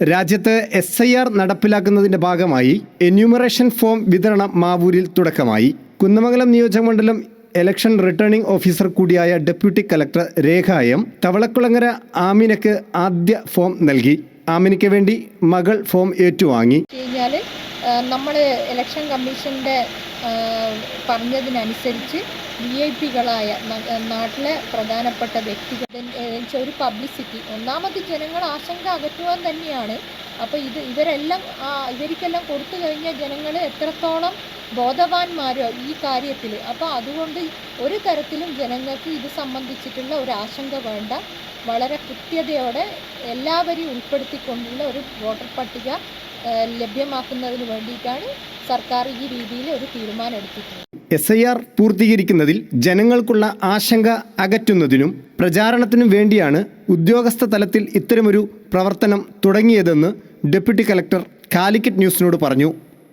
രാജ്യത്ത് S I R നടപ്പിലാക്കുന്നതിന്റെ ഭാഗമായി enumeration form വിതരണം മാവൂരിൽ തുടക്കമായി. കുന്നമംഗലം നിയോജകമണ്ഡലം ഇലക്ഷൻ റിട്ടേണിംഗ് ഓഫീസർ കൂടിയായ ഡെപ്യൂട്ടി കലക്ടർ രേഖായം തവളക്കുളങ്ങര ആമിനക്ക് ആദ്യ ഫോം നൽകി. ആമിനയ്ക്ക് വേണ്ടി മകൾ ഫോം ഏറ്റുവാങ്ങി. കഴിഞ്ഞാൽ നമ്മൾ ഇലക്ഷൻ കമ്മീഷന്റെ പറഞ്ഞതിനനുസരിച്ച് വി ഐ പികളായ നാട്ടിലെ പ്രധാനപ്പെട്ട വ്യക്തികൾ. ഒരു പബ്ലിസിറ്റി. ഒന്നാമത് ജനങ്ങൾ ആശങ്ക അകറ്റുവാൻ തന്നെയാണ്. അപ്പോൾ ഇത് ഇവരെല്ലാം ഇവർക്കെല്ലാം കൊടുത്തു കഴിഞ്ഞാൽ ജനങ്ങൾ എത്രത്തോളം ബോധവാന്മാരോ ഈ കാര്യത്തിൽ അപ്പോൾ അതുകൊണ്ട് ഒരു തരത്തിലും ജനങ്ങൾക്ക് ഇത് സംബന്ധിച്ചിട്ടുള്ള ഒരു ആശങ്ക വേണ്ട. വളരെ കൃത്യതയോടെ എല്ലാവരെയും ഉൾപ്പെടുത്തിക്കൊണ്ടുള്ള ഒരു വോട്ടർ പട്ടിക ലഭ്യമാക്കുന്നതിന് വേണ്ടിയിട്ടാണ് സർക്കാർ ഈ രീതിയിൽ ഒരു തീരുമാനം എടുത്തിട്ടുള്ളത്. എസ് ഐ ആർ പൂർത്തീകരിക്കുന്നതിൽ ജനങ്ങൾക്കുള്ള ആശങ്ക അകറ്റുന്നതിനും പ്രചാരണത്തിനും വേണ്ടിയാണ് ഉദ്യോഗസ്ഥ തലത്തിൽ ഇത്തരമൊരു പ്രവർത്തനം തുടങ്ങിയതെന്ന് ഡെപ്യൂട്ടി കലക്ടർ കാലിക്കറ്റ് ന്യൂസിനോട് പറഞ്ഞു.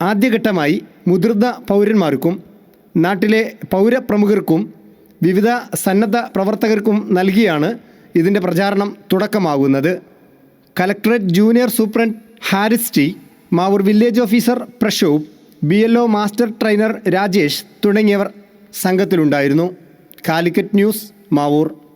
ആദ്യഘട്ടമായി മുതിർന്ന പൗരന്മാർക്കും നാട്ടിലെ പൗരപ്രമുഖർക്കും വിവിധ സന്നദ്ധ പ്രവർത്തകർക്കും നൽകിയാണ് ഇതിന്റെ പ്രചാരണം തുടക്കമാകുന്നത് collectorate junior superintendent Haris T Mavoor village officer Prashobh B L O master trainer Rajesh തുടങ്ങിയവർ സംഘത്തിലുണ്ടായിരുന്നു. Calicut news Mavoor.